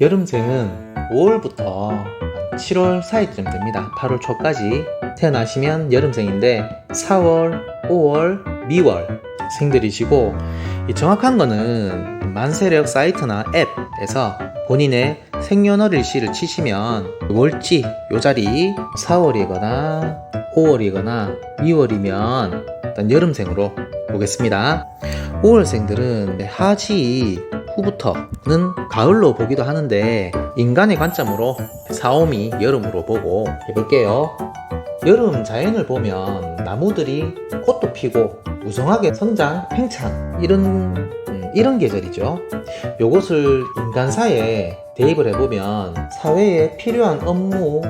여름생은 5월부터 7월 사이쯤 됩니다. 8월 초까지 태어나시면 여름생인데 4월, 5월, 미월 생들이시고 이 정확한 거는 만세력 사이트나 앱에서 본인의 생년월일시를 치시면 월지 요 자리 4월이거나 5월이거나 2월이면 일단 여름생으로 보겠습니다. 5월생들은 하지 후부터는 가을로 보기도 하는데 인간의 관점으로 사오미 여름으로 보고 해볼게요. 여름 자연을 보면 나무들이 꽃도 피고 무성하게 성장, 팽창 이런 음, 이런 계절이죠. 요것을 인간사에 대입을 해보면 사회에 필요한 업무, 뭐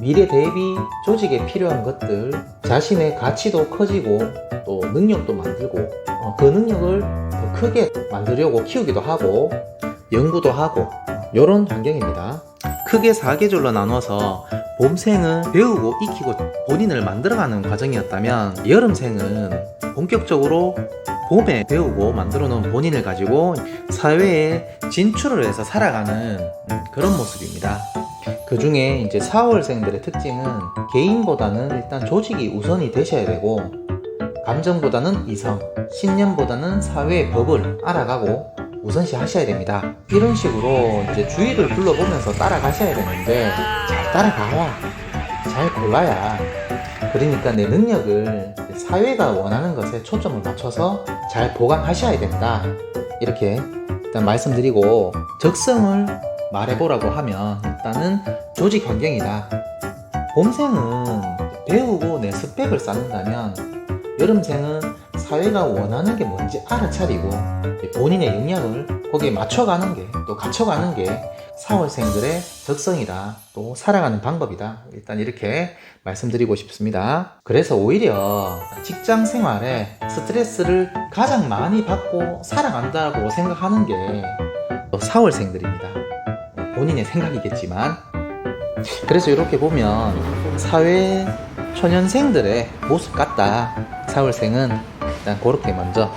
미래 대비 조직에 필요한 것들, 자신의 가치도 커지고 또 능력도 만들고 어, 그 능력을 더 크게 만들려고 키우기도 하고 연구도 하고 이런 환경입니다. 크게 4계절로 나눠서 봄생은 배우고 익히고 본인을 만들어가는 과정이었다면 여름생은 본격적으로 봄에 배우고 만들어 놓은 본인을 가지고 사회에 진출을 해서 살아가는 음, 그런 모습입니다. 그 중에 이제 4월생들의 특징은 개인보다는 일단 조직이 우선이 되셔야 되고 감정보다는 이성, 신념보다는 사회의 법을 알아가고 우선시 하셔야 됩니다. 이런 식으로 이제 주위를 둘러보면서 따라가셔야 되는데 잘 따라가야 잘 골라야 그러니까 내 능력을 사회가 원하는 것에 초점을 맞춰서 잘 보강하셔야 된다. 이렇게 일단 말씀드리고 적성을 말해보라고 하면 일단은 조직 환경이다. 봄생은 배우고 내 스펙을 쌓는다면 여름생은 사회가 원하는 게 뭔지 알아차리고 본인의 역량을 거기에 맞춰가는 게 또 갖춰가는 게 4월생들의 적성이다. 또 살아가는 방법이다. 일단 이렇게 말씀드리고 싶습니다. 그래서 오히려 직장 생활에 스트레스를 가장 많이 받고 살아간다고 생각하는 게 4월생들입니다. 본인의 생각이겠지만 그래서 이렇게 보면 사회 초년생들의 모습 같다. 4월생은 일단 그렇게 먼저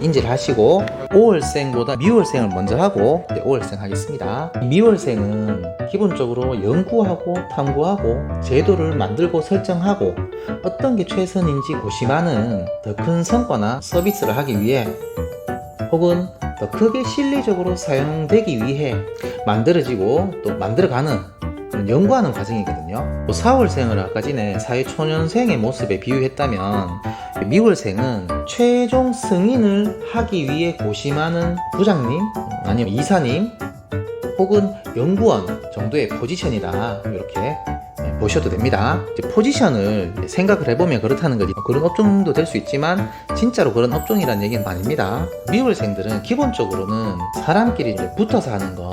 인지를 하시고 5월생보다 미월생을 먼저 하고 이제 5월생 하겠습니다. 미월생은 기본적으로 연구하고 탐구하고 제도를 만들고 설정하고 어떤 게 최선인지 고심하는 더 큰 성과나 서비스를 하기 위해 혹은 더 크게 실리적으로 사용되기 위해 만들어지고 또 만들어가는 그런 연구하는 과정이거든요. 4월생을 아까 전에 사회초년생의 모습에 비유했다면 미월생은 최종 승인을 하기 위해 고심하는 부장님 아니면 이사님 혹은 연구원 정도의 포지션이다 이렇게 보셔도 됩니다. 포지션을 생각을 해보면 그렇다는 거지. 그런 업종도 될 수 있지만 진짜로 그런 업종이라는 얘기는 아닙니다. 미월생들은 기본적으로는 사람끼리 붙어서 하는 거,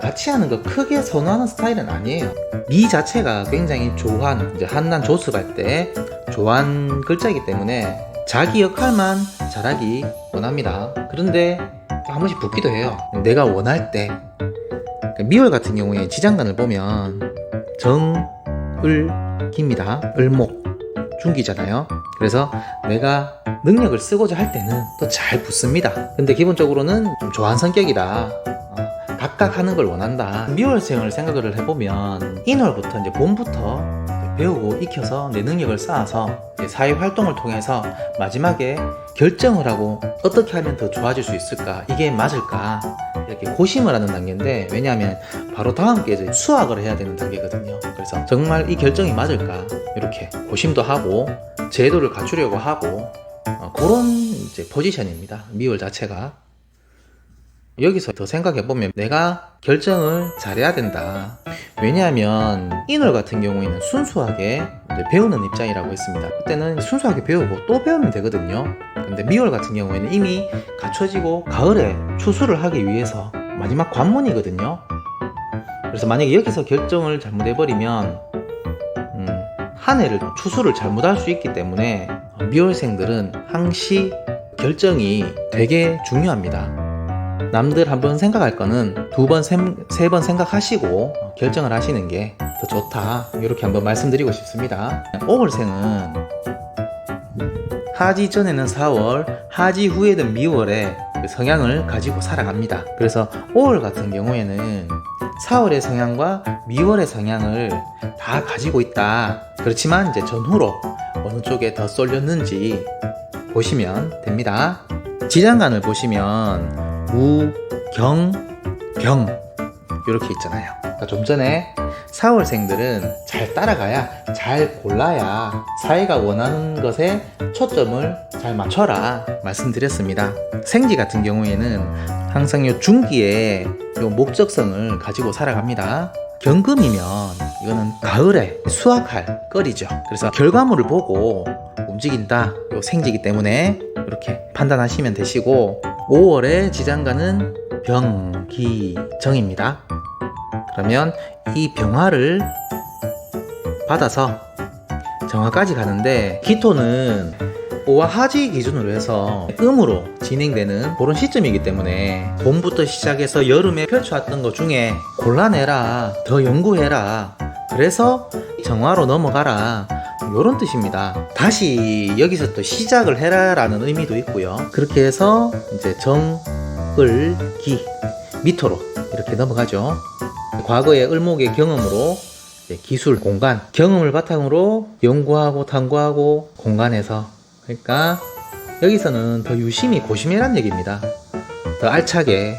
같이 하는 거 크게 선호하는 스타일은 아니에요. 미 자체가 굉장히 조한, 이제 한난 조습할 때 조한 글자이기 때문에 자기 역할만 잘하기 원합니다. 그런데 한 번씩 붙기도 해요. 내가 원할 때. 그러니까 미월 같은 경우에 지장간을 보면 정, 을, 기입니다. 을목, 중기잖아요. 그래서 내가 능력을 쓰고자 할 때는 또 잘 붙습니다. 근데 기본적으로는 좀 조한 성격이다. 어, 각각 하는 걸 원한다. 미월생을 생각을 해보면 인월부터 이제 봄부터 배우고 익혀서 내 능력을 쌓아서 사회 활동을 통해서 마지막에 결정을 하고 어떻게 하면 더 좋아질 수 있을까? 이게 맞을까? 이렇게 고심을 하는 단계인데 왜냐하면 바로 다음 게 이제 수학을 해야 되는 단계거든요. 그래서 정말 이 결정이 맞을까? 이렇게 고심도 하고 제도를 갖추려고 하고 어, 그런 이제 포지션입니다. 미월 자체가 여기서 더 생각해보면 내가 결정을 잘해야 된다. 왜냐하면 인월 같은 경우에는 순수하게 배우는 입장이라고 했습니다. 그때는 순수하게 배우고 또 배우면 되거든요. 근데 미월 같은 경우에는 이미 갖춰지고 가을에 추수를 하기 위해서 마지막 관문이거든요. 그래서 만약에 여기서 결정을 잘못해버리면 음, 한 해를 추수를 잘못할 수 있기 때문에 미월생들은 항시 결정이 되게 중요합니다. 남들 한 번 생각할 거는 두 번, 세 번 생각하시고 결정을 하시는 게 더 좋다. 이렇게 한번 말씀드리고 싶습니다. 5월생은 하지 전에는 4월, 하지 후에는 미월에 그 성향을 가지고 살아갑니다. 그래서 5월 같은 경우에는 4월의 성향과 미월의 성향을 다 가지고 있다. 그렇지만 이제 전후로 어느 쪽에 더 쏠렸는지 보시면 됩니다. 지장간을 보시면 무, 경, 병 이렇게 있잖아요. 그러니까 좀 전에 4월생들은 잘 따라가야 잘 골라야 사회가 원하는 것에 초점을 잘 맞춰라 말씀드렸습니다. 생지 같은 경우에는 항상 요 중기에 요 목적성을 가지고 살아갑니다. 경금이면 이거는 가을에 수확할 거리죠. 그래서 결과물을 보고 움직인다. 요 생지기 때문에 이렇게 판단하시면 되시고 5월에 지장간은 병기정입니다. 그러면 이 병화를 받아서 정화까지 가는데 기토는 오와 하지 기준으로 해서 음으로 진행되는 그런 시점이기 때문에 봄부터 시작해서 여름에 펼쳐왔던 것 중에 골라내라 더 연구해라 그래서 정화로 넘어가라 이런 뜻입니다 다시 여기서 또 시작을 해라 라는 의미도 있고요 그렇게 해서 이제 정을기 미토로 이렇게 넘어가죠 과거의 을목의 경험으로 기술, 공간, 경험을 바탕으로 연구하고 탐구하고 공간에서 그러니까 여기서는 더 유심히 고심해란 얘기입니다. 더 알차게.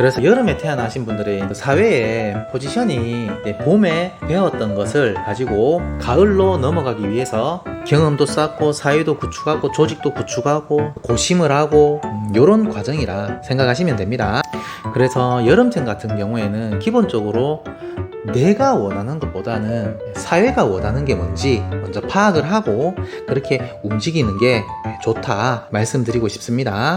그래서 여름에 태어나신 분들의 그 사회의 포지션이 봄에 배웠던 것을 가지고 가을로 넘어가기 위해서 경험도 쌓고 사회도 구축하고 조직도 구축하고 고심을 하고 이런 과정이라 생각하시면 됩니다. 그래서 여름생 같은 경우에는 기본적으로 내가 원하는 것보다는 사회가 원하는 게 뭔지 먼저 파악을 하고 그렇게 움직이는 게 좋다 말씀드리고 싶습니다.